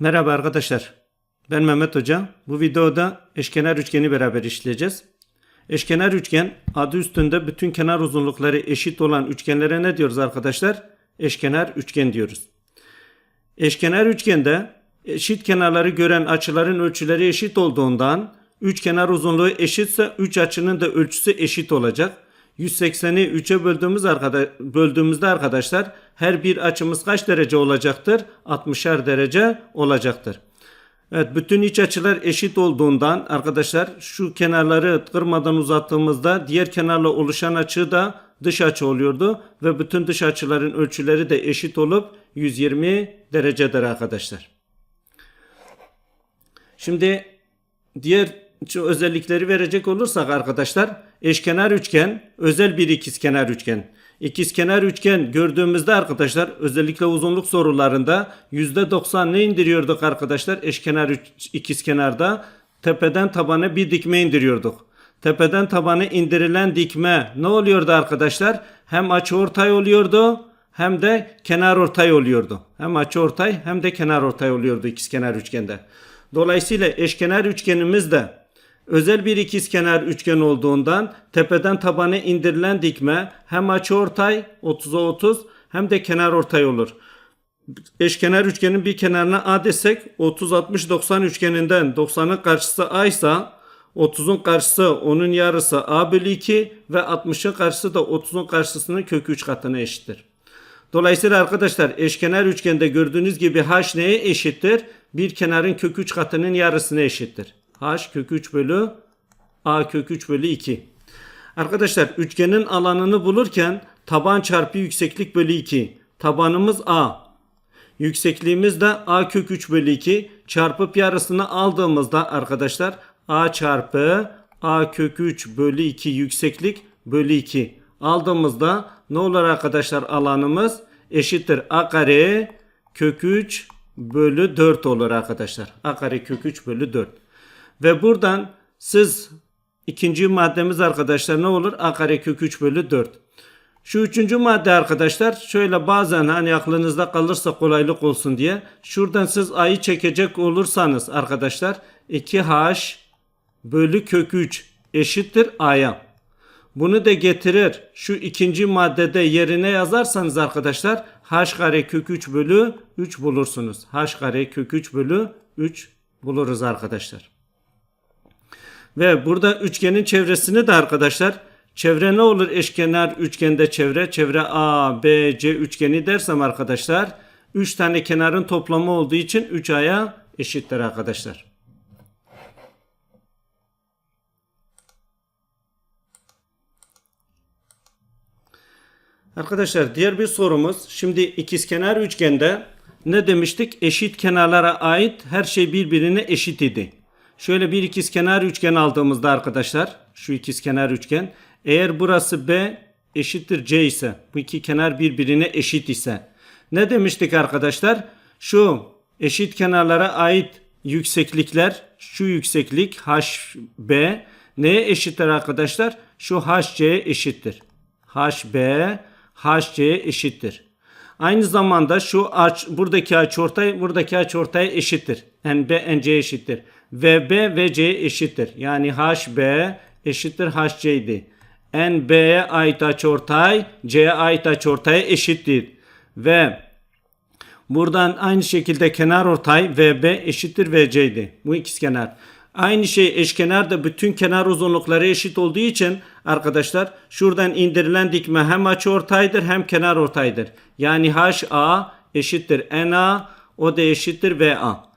Merhaba arkadaşlar. Ben Mehmet Hoca. Bu videoda eşkenar üçgeni beraber işleyeceğiz. Eşkenar üçgen adı üstünde bütün kenar uzunlukları eşit olan üçgenlere ne diyoruz arkadaşlar? Eşkenar üçgen diyoruz. Eşkenar üçgende eşit kenarları gören açıların ölçüleri eşit olduğundan üç kenar uzunluğu eşitse üç açının da ölçüsü eşit olacak. 180'i 3'e böldüğümüz arkada, böldüğümüzde arkadaşlar her bir açımız kaç derece olacaktır? 60'ar derece olacaktır. Evet bütün iç açılar eşit olduğundan arkadaşlar şu kenarları kırmadan uzattığımızda diğer kenarla oluşan açı da dış açı oluyordu ve bütün dış açıların ölçüleri de eşit olup 120 derecedir arkadaşlar. Şimdi diğer özellikleri verecek olursak arkadaşlar eşkenar üçgen özel bir ikizkenar üçgen. İkizkenar üçgen gördüğümüzde arkadaşlar özellikle uzunluk sorularında %90 ne indiriyorduk arkadaşlar eşkenar üç, ikizkenarda tepeden tabana bir dikme indiriyorduk. Tepeden tabana indirilen dikme ne oluyordu arkadaşlar? Hem açıortay oluyordu hem de kenar ortay oluyordu. Hem açıortay hem de kenar ortay oluyordu ikizkenar üçgende. Dolayısıyla eşkenar üçgenimiz de özel bir ikizkenar üçgen olduğundan tepeden tabana indirilen dikme hem açıortay 30'a 30 hem de kenar ortay olur. Eşkenar üçgenin bir kenarına A desek 30 60 90 üçgeninden 90'ın karşısı A ise 30'un karşısı onun yarısı A bölü 2 ve 60'ın karşısı da 30'un karşısının kök 3 katına eşittir. Dolayısıyla arkadaşlar eşkenar üçgende gördüğünüz gibi h neye eşittir? Bir kenarın kök 3 katının yarısına eşittir. H kök 3 bölü a kök 3 bölü 2. Arkadaşlar üçgenin alanını bulurken taban çarpı yükseklik bölü 2. Tabanımız a. Yüksekliğimiz de a kök 3 bölü 2 çarpıp yarısını aldığımızda arkadaşlar a çarpı a kök 3 bölü 2 yükseklik bölü 2 aldığımızda ne olur arkadaşlar alanımız eşittir a kare kök 3 bölü 4 olur arkadaşlar. a kare kök 3 bölü 4. Ve buradan siz ikinci maddemiz arkadaşlar ne olur? a kare kök 3 bölü 4. Şu üçüncü madde arkadaşlar şöyle bazen hani aklınızda kalırsa kolaylık olsun diye şuradan siz a'yı çekecek olursanız arkadaşlar 2h bölü kök 3 eşittir a'ya. Bunu da getirir. Şu ikinci maddede yerine yazarsanız arkadaşlar h kare kök 3 bölü 3 bulursunuz. h kare kök 3 bölü 3 buluruz arkadaşlar. Ve burada üçgenin çevresini de arkadaşlar çevre ne olur eşkenar üçgende çevre? Çevre A, B, C üçgeni dersem arkadaşlar 3 tane kenarın toplamı olduğu için 3A'ya eşittir arkadaşlar. Arkadaşlar diğer bir sorumuz. Şimdi ikizkenar üçgende ne demiştik? Eşit kenarlara ait her şey birbirine eşit idi. Şöyle bir ikizkenar üçgen aldığımızda arkadaşlar şu ikizkenar üçgen eğer burası B eşittir C ise bu iki kenar birbirine eşit ise ne demiştik arkadaşlar? Şu eşit kenarlara ait yükseklikler şu yükseklik HB neye eşittir arkadaşlar? Şu HC eşittir. HB HC eşittir. Aynı zamanda şu aç buradaki açıortay buradaki açıortaya eşittir. NB NC eşittir. VB VC eşittir. Yani HB eşittir HC idi. NB'ye ait açıortay C'ye ait açıortaya eşittir. Ve buradan aynı şekilde kenar ortay VB eşittir VC idi. Bu ikizkenar. Aynı şey eşkenar da bütün kenar uzunlukları eşit olduğu için arkadaşlar şuradan indirilen dikme hem açıortaydır hem kenar ortaydır. Yani HA eşittir NA o da eşittir VA.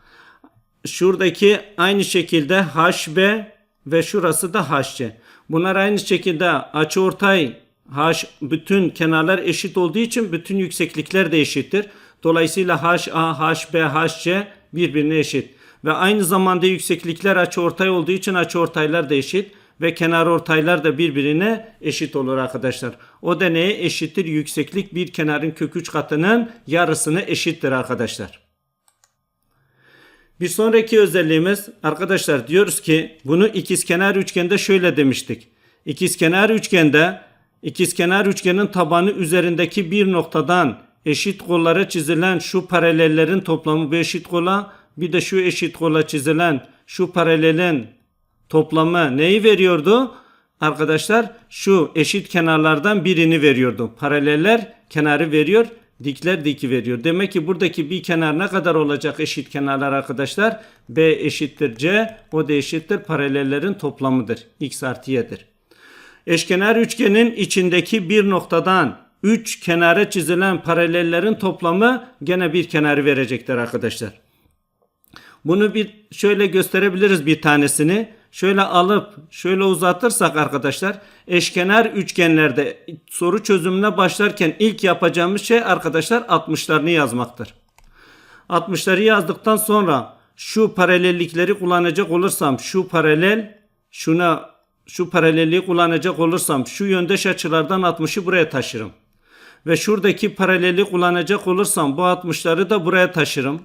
Şuradaki aynı şekilde HB ve şurası da HC. Bunlar aynı şekilde açıortay H bütün kenarlar eşit olduğu için bütün yükseklikler de eşittir. Dolayısıyla HA, HB, HC birbirine eşit. Ve aynı zamanda yükseklikler açıortay olduğu için açıortaylar da eşit ve kenar ortaylar da birbirine eşit olur arkadaşlar. O da neye eşittir? Yükseklik bir kenarın kök 3 katının yarısını eşittir arkadaşlar. Bir sonraki özelliğimiz arkadaşlar diyoruz ki bunu ikizkenar üçgende şöyle demiştik. İkizkenar üçgende ikizkenar üçgenin tabanı üzerindeki bir noktadan eşit kollara çizilen şu paralellerin toplamı bu eşit kola bir de şu eşit kola çizilen şu paralelin toplamı neyi veriyordu? Arkadaşlar şu eşit kenarlardan birini veriyordu. Paraleller kenarı veriyor, dikler diki veriyor. Demek ki buradaki bir kenar ne kadar olacak eşit kenarlar arkadaşlar? B eşittir C, o da eşittir paralellerin toplamıdır. X artı Y'dir. Eşkenar üçgenin içindeki bir noktadan 3 kenara çizilen paralellerin toplamı gene bir kenarı verecektir arkadaşlar. Bunu bir şöyle gösterebiliriz bir tanesini. Şöyle alıp şöyle uzatırsak arkadaşlar eşkenar üçgenlerde soru çözümüne başlarken ilk yapacağımız şey arkadaşlar 60'larını yazmaktır. 60'ları yazdıktan sonra şu paralellikleri kullanacak olursam şu paralel şuna şu paralelliği kullanacak olursam şu yöndeş açılardan 60'ı buraya taşırım. Ve şuradaki paraleli kullanacak olursam bu 60'ları da buraya taşırım.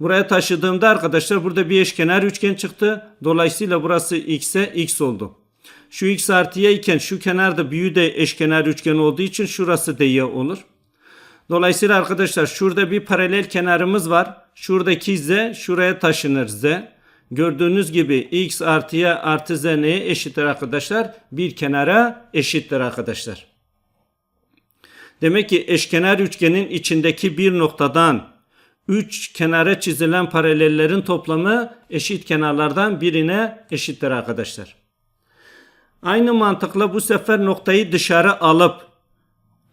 Buraya taşıdığımda arkadaşlar burada bir eşkenar üçgen çıktı. Dolayısıyla burası x'e x oldu. Şu x artı y iken şu kenarda büyü de eşkenar üçgen olduğu için şurası da y olur. Dolayısıyla arkadaşlar şurada bir paralel kenarımız var. Şuradaki z şuraya taşınır z. Gördüğünüz gibi x artı y artı z neye eşittir arkadaşlar? Bir kenara eşittir arkadaşlar. Demek ki eşkenar üçgenin içindeki bir noktadan 3 kenara çizilen paralellerin toplamı eşit kenarlardan birine eşittir arkadaşlar. Aynı mantıkla bu sefer noktayı dışarı alıp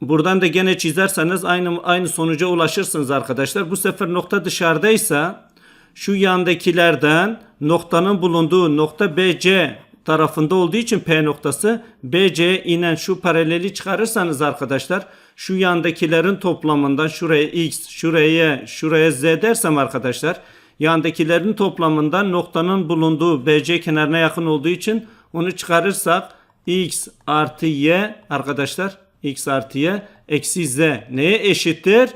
buradan da gene çizerseniz aynı aynı sonuca ulaşırsınız arkadaşlar. Bu sefer nokta dışarıdaysa şu yandakilerden noktanın bulunduğu nokta BC tarafında olduğu için P noktası BC'ye inen şu paraleli çıkarırsanız arkadaşlar şu yandakilerin toplamından şuraya X, şuraya şuraya Z dersem arkadaşlar yandakilerin toplamından noktanın bulunduğu BC kenarına yakın olduğu için onu çıkarırsak X artı Y arkadaşlar X artı Y eksi Z neye eşittir?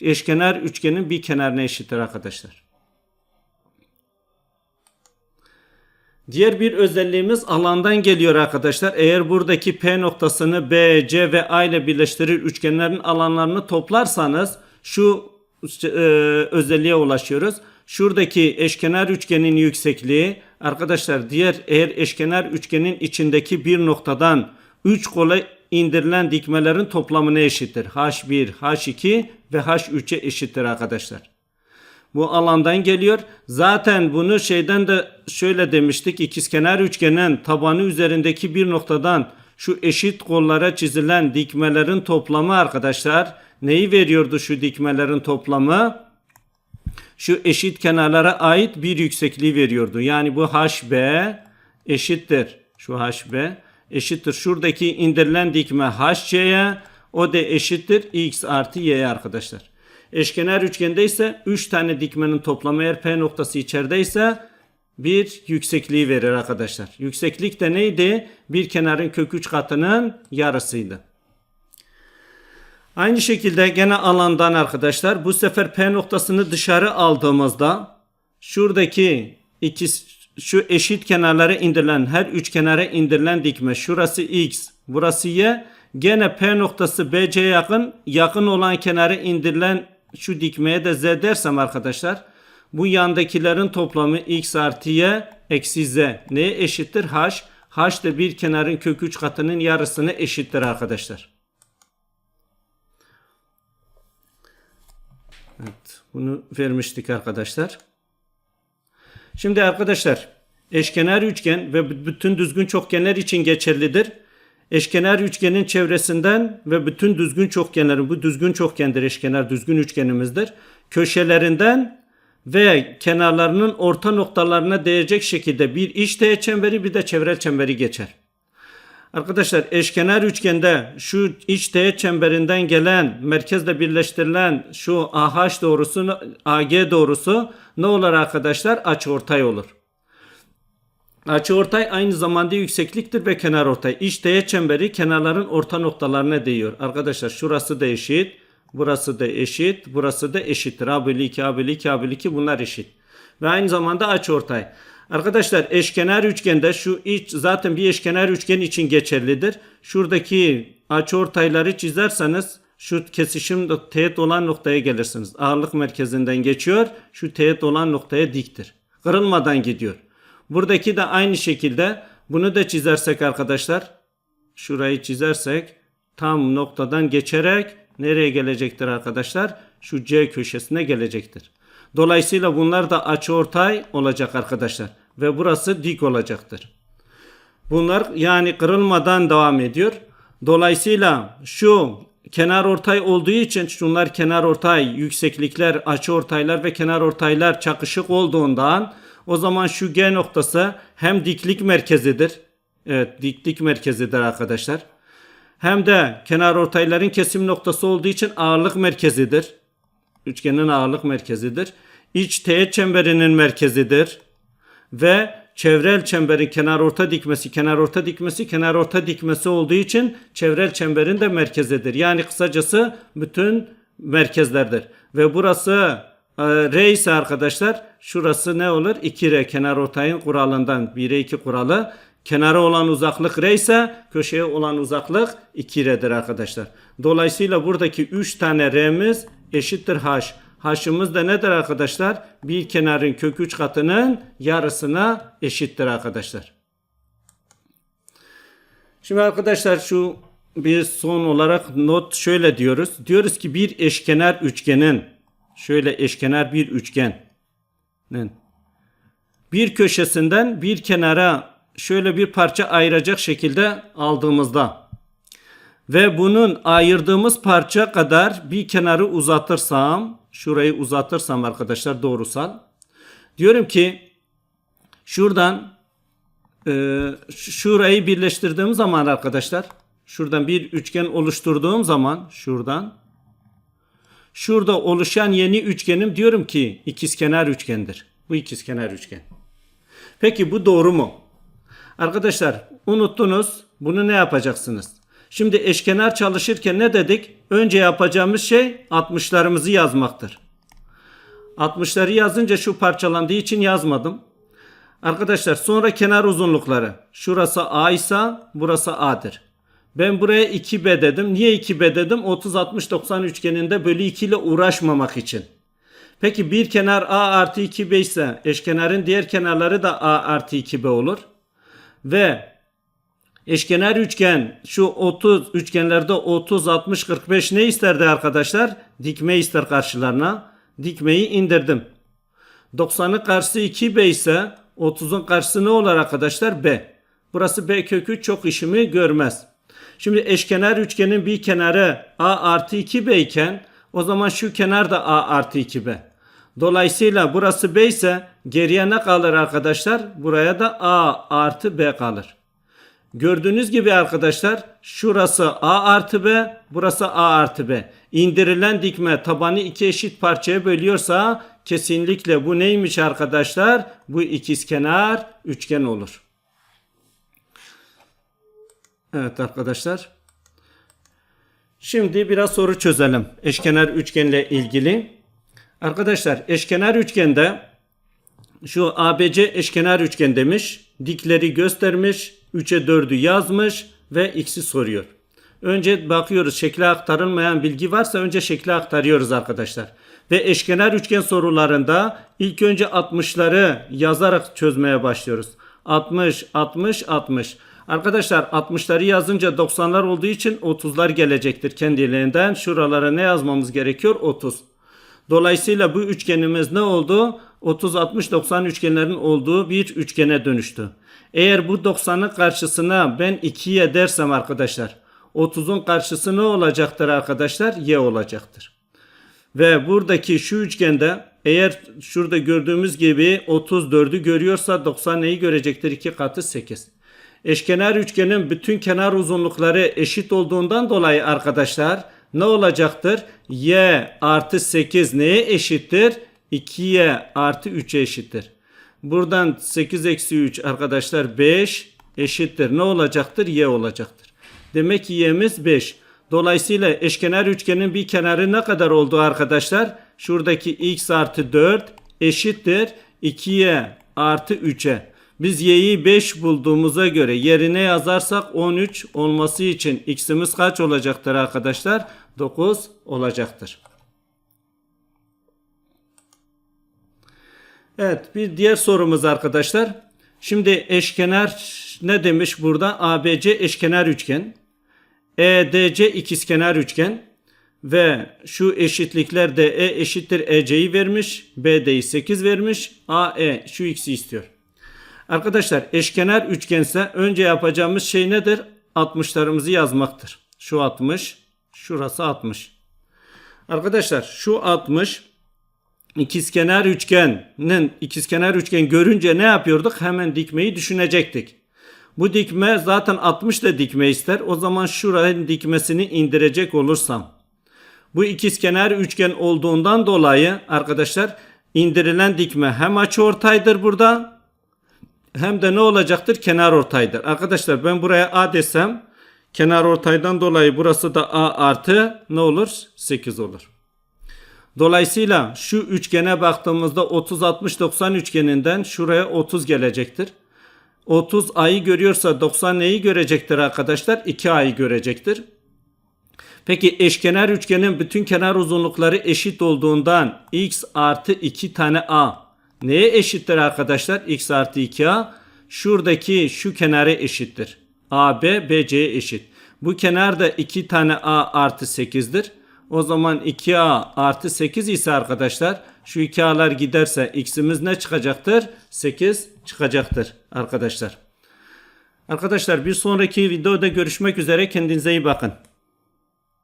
Eşkenar üçgenin bir kenarına eşittir arkadaşlar. Diğer bir özelliğimiz alandan geliyor arkadaşlar. Eğer buradaki P noktasını B, C ve A ile birleştirir üçgenlerin alanlarını toplarsanız şu e, özelliğe ulaşıyoruz. Şuradaki eşkenar üçgenin yüksekliği arkadaşlar diğer eğer eşkenar üçgenin içindeki bir noktadan 3 kola indirilen dikmelerin toplamına eşittir. H1, H2 ve H3'e eşittir arkadaşlar. Bu alandan geliyor. Zaten bunu şeyden de şöyle demiştik. İkizkenar üçgenin tabanı üzerindeki bir noktadan şu eşit kollara çizilen dikmelerin toplamı arkadaşlar neyi veriyordu şu dikmelerin toplamı? Şu eşit kenarlara ait bir yüksekliği veriyordu. Yani bu HB eşittir. Şu HB eşittir. Şuradaki indirilen dikme HC'ye o da eşittir x artı y'ye arkadaşlar. Eşkenar üçgende ise 3 tane dikmenin toplamı eğer P noktası içerideyse bir yüksekliği verir arkadaşlar. Yükseklik de neydi? Bir kenarın kök 3 katının yarısıydı. Aynı şekilde gene alandan arkadaşlar bu sefer P noktasını dışarı aldığımızda şuradaki iki şu eşit kenarlara indirilen her üç kenara indirilen dikme şurası x burası y gene P noktası BC'ye yakın yakın olan kenara indirilen şu dikmeye de z dersem arkadaşlar bu yandakilerin toplamı x artı y eksi z neye eşittir? h. h de bir kenarın kök 3 katının yarısını eşittir arkadaşlar. Evet, bunu vermiştik arkadaşlar. Şimdi arkadaşlar eşkenar üçgen ve bütün düzgün çokgenler için geçerlidir. Eşkenar üçgenin çevresinden ve bütün düzgün çokgenlerin bu düzgün çokgendir eşkenar düzgün üçgenimizdir. Köşelerinden ve kenarlarının orta noktalarına değecek şekilde bir iç teğet çemberi bir de çevrel çemberi geçer. Arkadaşlar eşkenar üçgende şu iç teğet çemberinden gelen merkezle birleştirilen şu AH doğrusu AG doğrusu ne olur arkadaşlar? Açıortay olur. Açıortay aynı zamanda yüksekliktir ve kenar ortay. İç teğet çemberi kenarların orta noktalarına değiyor. Arkadaşlar şurası da eşit. Burası da eşit. Burası da eşittir. A bölü 2, A bölü 2, A bölü 2 bunlar eşit. Ve aynı zamanda açıortay. Arkadaşlar eşkenar üçgende şu iç zaten bir eşkenar üçgen için geçerlidir. Şuradaki açıortayları çizerseniz şu kesişim teğet olan noktaya gelirsiniz. Ağırlık merkezinden geçiyor. Şu teğet olan noktaya diktir. Kırılmadan gidiyor. Buradaki de aynı şekilde bunu da çizersek arkadaşlar şurayı çizersek tam noktadan geçerek nereye gelecektir arkadaşlar? Şu C köşesine gelecektir. Dolayısıyla bunlar da açıortay olacak arkadaşlar ve burası dik olacaktır. Bunlar yani kırılmadan devam ediyor. Dolayısıyla şu kenar ortay olduğu için şunlar kenar ortay, yükseklikler, açı ortaylar ve kenar ortaylar çakışık olduğundan o zaman şu G noktası hem diklik merkezidir. Evet diklik merkezidir arkadaşlar. Hem de kenar ortayların kesim noktası olduğu için ağırlık merkezidir. Üçgenin ağırlık merkezidir. İç teğet çemberinin merkezidir ve çevrel çemberin kenar orta dikmesi, kenar orta dikmesi, kenar orta dikmesi olduğu için çevrel çemberin de merkezidir. Yani kısacası bütün merkezlerdir. Ve burası R ise arkadaşlar şurası ne olur? 2R kenar ortayın kuralından 1'e 2 kuralı. Kenara olan uzaklık R ise köşeye olan uzaklık 2R'dir arkadaşlar. Dolayısıyla buradaki 3 tane R'miz eşittir H. H'ımız da nedir arkadaşlar? Bir kenarın kök 3 katının yarısına eşittir arkadaşlar. Şimdi arkadaşlar şu bir son olarak not şöyle diyoruz. Diyoruz ki bir eşkenar üçgenin şöyle eşkenar bir üçgenin bir köşesinden bir kenara şöyle bir parça ayıracak şekilde aldığımızda ve bunun ayırdığımız parça kadar bir kenarı uzatırsam, şurayı uzatırsam arkadaşlar doğrusal. Diyorum ki şuradan e, şurayı birleştirdiğim zaman arkadaşlar, şuradan bir üçgen oluşturduğum zaman şuradan şurada oluşan yeni üçgenim diyorum ki ikizkenar üçgendir. Bu ikizkenar üçgen. Peki bu doğru mu? Arkadaşlar unuttunuz. Bunu ne yapacaksınız? Şimdi eşkenar çalışırken ne dedik? Önce yapacağımız şey 60'larımızı yazmaktır. 60'ları yazınca şu parçalandığı için yazmadım. Arkadaşlar sonra kenar uzunlukları. Şurası A ise burası A'dır. Ben buraya 2B dedim. Niye 2B dedim? 30 60 90 üçgeninde bölü 2 ile uğraşmamak için. Peki bir kenar A artı 2B ise eşkenarın diğer kenarları da A artı 2B olur. Ve eşkenar üçgen şu 30 üçgenlerde 30 60 45 ne isterdi arkadaşlar? Dikme ister karşılarına. Dikmeyi indirdim. 90'ın karşısı 2B ise 30'un karşısı ne olur arkadaşlar? B. Burası B kökü çok işimi görmez. Şimdi eşkenar üçgenin bir kenarı A artı 2B iken o zaman şu kenar da A artı 2B. Dolayısıyla burası B ise geriye ne kalır arkadaşlar? Buraya da A artı B kalır. Gördüğünüz gibi arkadaşlar şurası A artı B, burası A artı B. İndirilen dikme tabanı iki eşit parçaya bölüyorsa kesinlikle bu neymiş arkadaşlar? Bu ikizkenar üçgen olur. Evet arkadaşlar. Şimdi biraz soru çözelim. Eşkenar üçgenle ilgili. Arkadaşlar eşkenar üçgende şu ABC eşkenar üçgen demiş. Dikleri göstermiş. 3'e 4'ü yazmış ve x'i soruyor. Önce bakıyoruz şekle aktarılmayan bilgi varsa önce şekle aktarıyoruz arkadaşlar. Ve eşkenar üçgen sorularında ilk önce 60'ları yazarak çözmeye başlıyoruz. 60, 60, 60. Arkadaşlar 60'ları yazınca 90'lar olduğu için 30'lar gelecektir kendiliğinden. Şuralara ne yazmamız gerekiyor? 30. Dolayısıyla bu üçgenimiz ne oldu? 30, 60, 90 üçgenlerin olduğu bir üçgene dönüştü. Eğer bu 90'ın karşısına ben 2'ye dersem arkadaşlar 30'un karşısı ne olacaktır arkadaşlar? Y olacaktır. Ve buradaki şu üçgende eğer şurada gördüğümüz gibi 34'ü görüyorsa 90 neyi görecektir? 2 katı 8. Eşkenar üçgenin bütün kenar uzunlukları eşit olduğundan dolayı arkadaşlar ne olacaktır? Y artı 8 neye eşittir? 2y artı 3'e eşittir. Buradan 8 eksi 3 arkadaşlar 5 eşittir. Ne olacaktır? Y olacaktır. Demek ki y'miz 5. Dolayısıyla eşkenar üçgenin bir kenarı ne kadar oldu arkadaşlar? Şuradaki x artı 4 eşittir 2y artı 3'e. Biz y'yi 5 bulduğumuza göre yerine yazarsak 13 olması için x'imiz kaç olacaktır arkadaşlar? 9 olacaktır. Evet bir diğer sorumuz arkadaşlar. Şimdi eşkenar ne demiş burada? ABC eşkenar üçgen. EDC ikizkenar üçgen. Ve şu eşitlikler DE eşittir EC'yi vermiş. BD'yi 8 vermiş. AE şu x'i istiyor. Arkadaşlar eşkenar üçgense önce yapacağımız şey nedir? 60'larımızı yazmaktır. Şu 60, şurası 60. Arkadaşlar şu 60 ikizkenar üçgenin ikizkenar üçgen görünce ne yapıyorduk? Hemen dikmeyi düşünecektik. Bu dikme zaten 60 da dikme ister. O zaman şuranın dikmesini indirecek olursam. Bu ikizkenar üçgen olduğundan dolayı arkadaşlar indirilen dikme hem açıortaydır burada hem de ne olacaktır? Kenar ortaydır. Arkadaşlar ben buraya A desem kenar ortaydan dolayı burası da A artı ne olur? 8 olur. Dolayısıyla şu üçgene baktığımızda 30 60 90 üçgeninden şuraya 30 gelecektir. 30 A'yı görüyorsa 90 neyi görecektir arkadaşlar? 2A'yı görecektir. Peki eşkenar üçgenin bütün kenar uzunlukları eşit olduğundan x artı 2 tane A neye eşittir arkadaşlar? x artı 2A şuradaki şu kenara eşittir. AB BC'ye eşit. Bu kenar da 2 tane A artı 8'dir. O zaman 2A artı 8 ise arkadaşlar şu 2A'lar giderse x'imiz ne çıkacaktır? 8 çıkacaktır arkadaşlar. Arkadaşlar bir sonraki videoda görüşmek üzere kendinize iyi bakın.